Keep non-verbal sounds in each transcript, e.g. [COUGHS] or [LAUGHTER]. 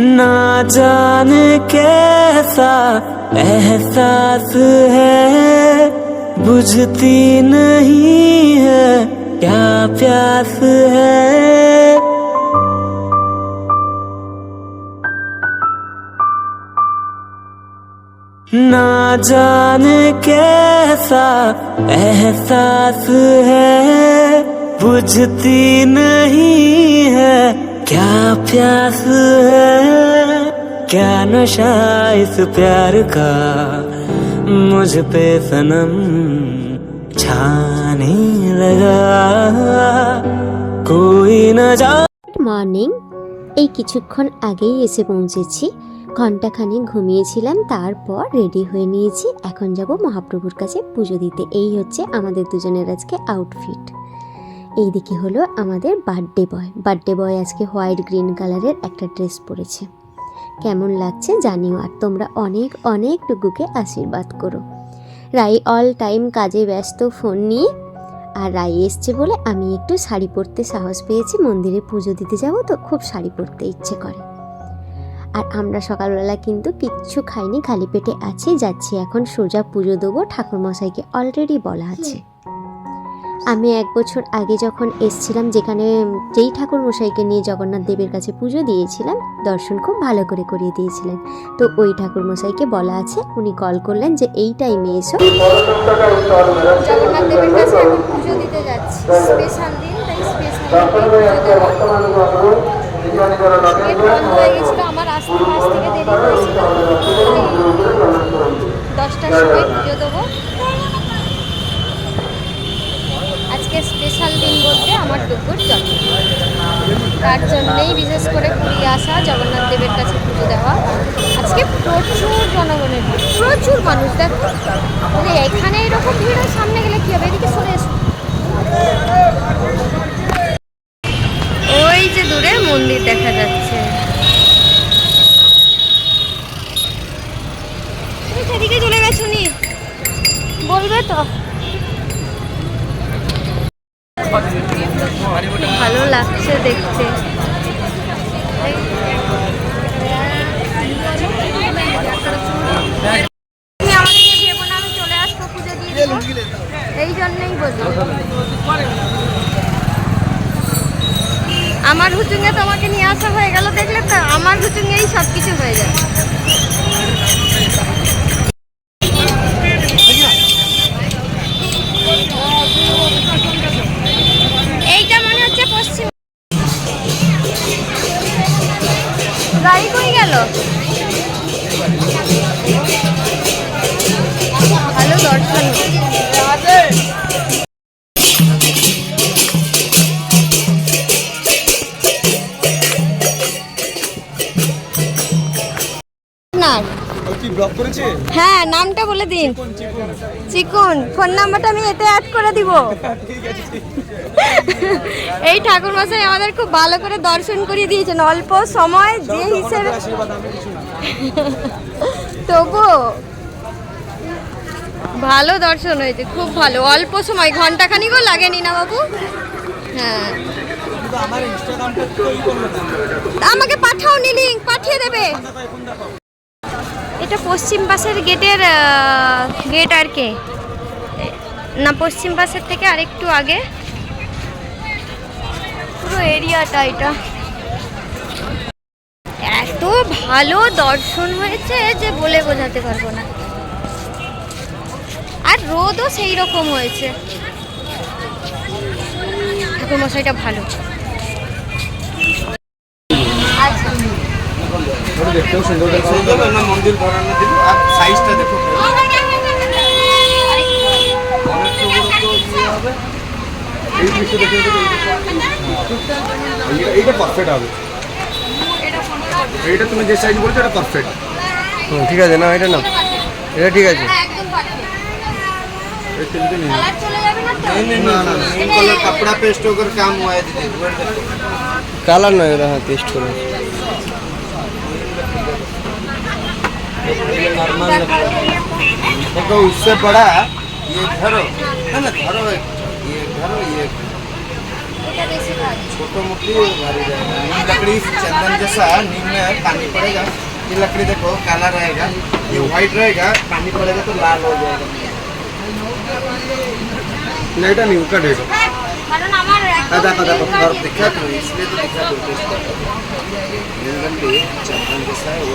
ना जाने कैसा एहसास है, बुझती नहीं है क्या प्यास है। ना जाने कैसा एहसास है, बुझती नहीं है क्या प्यास है क्या नशा इस प्यार का मुझ पे सनम छाने लगा कोई न जा মর্নিং এই কিছুক্ষণ আগেই এসে পৌঁছেছি ঘন্টাখানি ঘুমিয়েছিলাম তারপর রেডি হয়ে নিয়েছি এখন যাব মহাপ্রভুর কাছে পুজো দিতে এই হচ্ছে আমাদের দুজনের আজকে আউটফিট এইদিকে হলো আমাদের বার্থডে বয় বার্থডে বয় আজকে হোয়াইট গ্রিন কালারের একটা ড্রেস পরেছে। কেমন লাগছে জানিও আর তোমরা অনেক অনেক টুকুকে আশীর্বাদ করো। রাই অল টাইম কাজে ব্যস্ত ফোন নিয়ে। আর রাই এসছে বলে আমি একটু শাড়ি পরতে সাহস পেয়েছি। মন্দিরে পুজো দিতে যাব তো খুব শাড়ি পরতে ইচ্ছে করে। আর আমরা সকালবেলা কিন্তু কিচ্ছু খাইনি, খালি পেটে আছি, যাচ্ছি এখন সোজা পুজো দেবো। ঠাকুরমশাইকে অলরেডি বলা আছে। আমি এক বছর আগে যখন এসছিলাম যেখানে যেই ঠাকুর মশাইকে নিয়ে জগন্নাথ দেবের কাছে পুজো দিয়েছিলাম দর্শন খুব ভালো করে করিয়ে দিয়েছিলেন। তো ওই ঠাকুর মশাইকে বলা আছে উনি কল করলেন যে এই টাইমে এসো। জগন্নাথ দেবের কাছে এখন পুজো দিতে যাচ্ছি। স্পেশাল দিন তাই স্পেশাল হয়ে গেছিল আমার আসতে থেকে দেরি হয়েছিল। দশটার সময় পুজো দেবো আজকে স্পেশাল দিন বলতে আমার দুপুর জন্ম তার জন্যেই বিশেষ করে পুরী আসা, জগন্নাথ দেবের কাছে পুজো দেওয়া। আজকে প্রচুর জনগণের প্রচুর মানুষ। দেখো মানে এখানে এরকম ভিড় সামনে গেলে কি ভালো লাগছে দেখতে। এই জন্যই বলি আমার হুচুঙ্গে তোমাকে নিয়ে আসা হয়ে গেল দেখলে তো আমার হুচুঙ্গেই সব কিছু হয়ে যায় বলে দিন। চিকুন ফোন নাম্বারটা আমি এতে অ্যাড করে দিব। এই ঠাকুর মশাই আমাদের খুব ভালো করে দর্শন করিয়ে দিয়েছেন। অল্প সময় যে হিসেবে তবু ভালো দর্শন হয়েছে খুব ভালো। অল্প সময় ঘন্টাখানিকও লাগেনি না বাবু? হ্যাঁ। আমাকে পাঠাও নি লিঙ্ক পাঠিয়ে দেবে। এটা পশ্চিম পাশের গেটের গেট আর কে। না, পশ্চিম পাশের থেকে আরেকটু আগে। পুরো এরিয়াটা এটা। এত ভালো দর্শন হয়েছে যে বলে বোঝাতে পারব না। আর রোদও সেই রকম হয়েছে। ঠাকুর মশাইটা ভালো। দেখতেও সুন্দর না মন্দির ধরানো দিল আর সাইজটা দেখো এইটা পারফেক্ট হবে এইটা তুমি যে সাইজ বলছো এটা পারফেক্ট হুম ঠিক আছে না এটা না এটা ঠিক আছে কালার নয় ওরা হ্যাঁ পেস্ট করে नॉर्मल देखो, उससे बड़ा ये घर है। ना, घर है ये घर ये छोटो मोटी भारी रहेगा। नीम लकड़ी चंदन जैसा नीम में पानी पड़ेगा। ये लकड़ी देखो, काला रहेगा। ये व्हाइट रहेगा, पानी पड़ेगा तो लाल हो जाएगा। नहीं नहीं उठा अदा अदा और दिखा तो इसलिए तो दिखा तो चंदन जैसा है, वो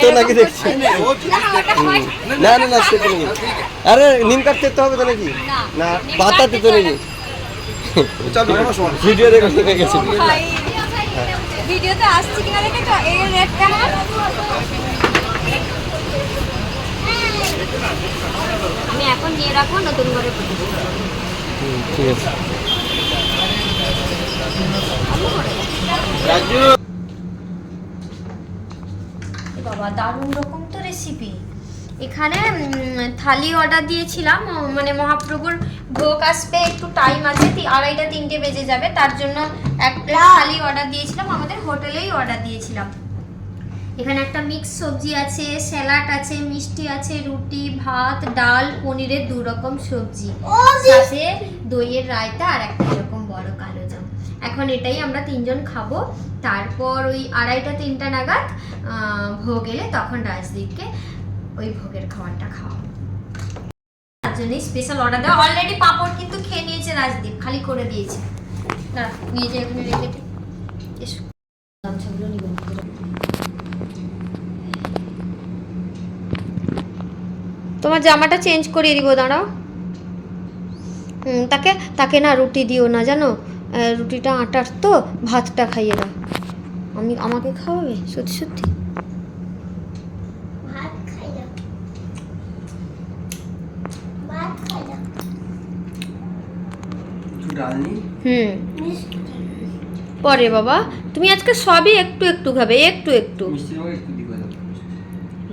তো নাকি দেখছি। না না। না সে তো আরে নিম কাটতে তো হবে তো নাকি? না বাতাতে তো নাকি ভিডিও দেখে দেখে গেছি। ভিডিওতে আসছে কিনা দেখে তো এর রেট কেমন আমি এখন নিয়ে রাখব নতুন করে ঠিক আছে। রাজু। বাবা দারুণ রকম তো রেসিপি এখানে থালি অর্ডার দিয়েছিলাম মানে মহাপ্রভুর ভোগ আসবে একটু টাইম আছে আড়াইটা তিনটে বেজে যাবে তার জন্য এক প্লেট থালি অর্ডার দিয়েছিলাম আমাদের হোটেলেই অর্ডার দিয়েছিলাম। এখানে একটা মিক্স সবজি আছে স্যালাড আছে মিষ্টি আছে রুটি ভাত ডাল পনিরের দু রকম সবজি। সাথে দইয়ের রায়তা আর একটা এরকম বড় কালো এখন এটাই আমরা তিনজন খাব। তারপর ওই আড়াইটা, তিনটা নাগাদ ভোগ এলে তখন রাজদীপকে ওই ভোগের খাবারটা খাওয়াবো। তার জন্যই স্পেশাল অর্ডার দেওয়া। অলরেডি পাঁপড় কিন্তু খেয়ে নিয়েছে রাজদীপ, খালি করে দিয়েছে। নিয়ে যাই ওখানে রেখে তোমার জামাটা চেঞ্জ করিয়ে দিব, দাঁড়াও। তাকে তাকে না রুটি দিও না, জানো? রুটিটা আটার তো ভাতটা খাইয়ে দাও। আমি আমাকে খাওয়াবে? সত্যি সত্যি? হুম। পরে বাবা তুমি আজকে সবই একটু একটু খাবে একটু একটু।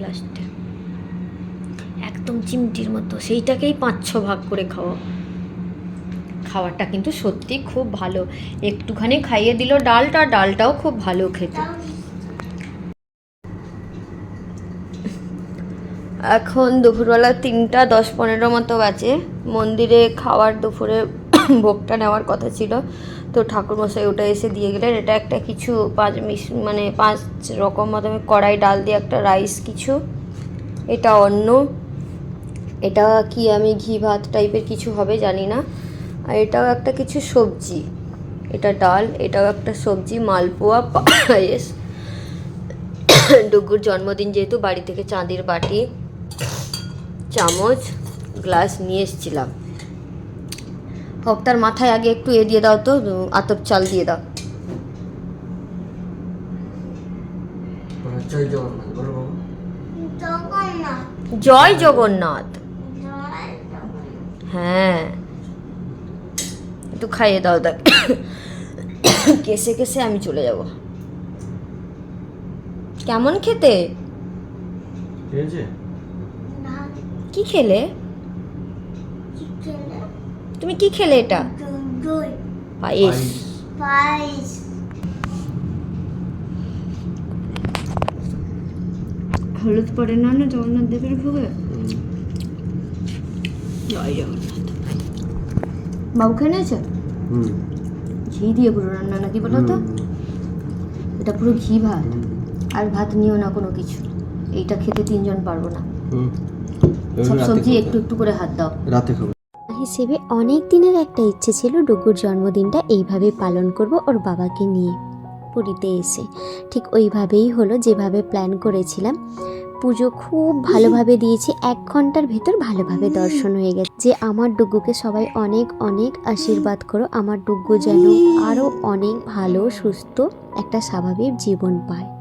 লাস্টে। একদম চিমটির মতো সেইটাকেই পাঁচ ছ ভাগ করে খাওয়া খাবারটা কিন্তু সত্যি খুব ভালো। একটুখানি খাইয়ে দিল ডালটা, ডালটাও খুব ভালো খেতে। এখন দুপুরবেলা তিনটা, দশ পনেরো মতো বাজে। মন্দিরে খাওয়ার দুপুরে [COUGHS] ভোগটা নেওয়ার কথা ছিল। তো ঠাকুরমশাই ওটা এসে দিয়ে গেলেন। এটা একটা কিছু পাঁচ মিশ মানে পাঁচ রকম মতো কড়াই, ডাল দিয়ে একটা রাইস, কিছু। এটা অন্য এটা কি আমি ঘি ভাত টাইপের কিছু হবে জানি না। আর এটাও একটা কিছু সবজি। এটা ডাল এটাও একটা সবজি মালপোয়া পায়েস। ডুগুর জন্মদিন যেহেতু বাড়ি থেকে চাঁদির বাটি চামচ গ্লাস নিয়ে এসেছিলাম। হপ্তার মাথায় আগে একটু এ দিয়ে দাও তো আতপ চাল দিয়ে দাও। জগন্নাথ। জয় জগন্নাথ। হ্যাঁ। একটু খাইয়ে দাও দেখ। কেসে কেসে আমি চলে যাব। কেমন খেতে? কি খেলে? তুমি কি খেলে এটা? পায়েস। হলুদ পড়ে না না জগন্নাথ দেবের ভোগে? জয় জগন্নাথ বাবু খেয়ে নিয়েছে ঘি দিয়ে পুরো রান্না নাকি বলো তো? এটা পুরো ঘি ভাত। আর ভাত নিও না কোনো কিছু। এইটা খেতে তিনজন পারব না। সব সবজি একটু একটু করে হাত দাও। রাতে খাব। হিসেবে অনেক দিনের একটা ইচ্ছে ছিল ডুগুর জন্মদিনটা এইভাবে পালন করব ওর বাবাকে নিয়ে। পুরীতে এসে। ঠিক ওইভাবেই হলো যেভাবে প্ল্যান করেছিলাম। পুজো খুব ভালোভাবে দিয়েছি। এক ঘণ্টার ভেতর ভালোভাবে দর্শন হয়ে গেছে। যে আমার ডুগুকে সবাই অনেক অনেক আশীর্বাদ করো, আমার ডুগু যেন আরও অনেক ভালো, সুস্থ একটা স্বাভাবিক জীবন পায়।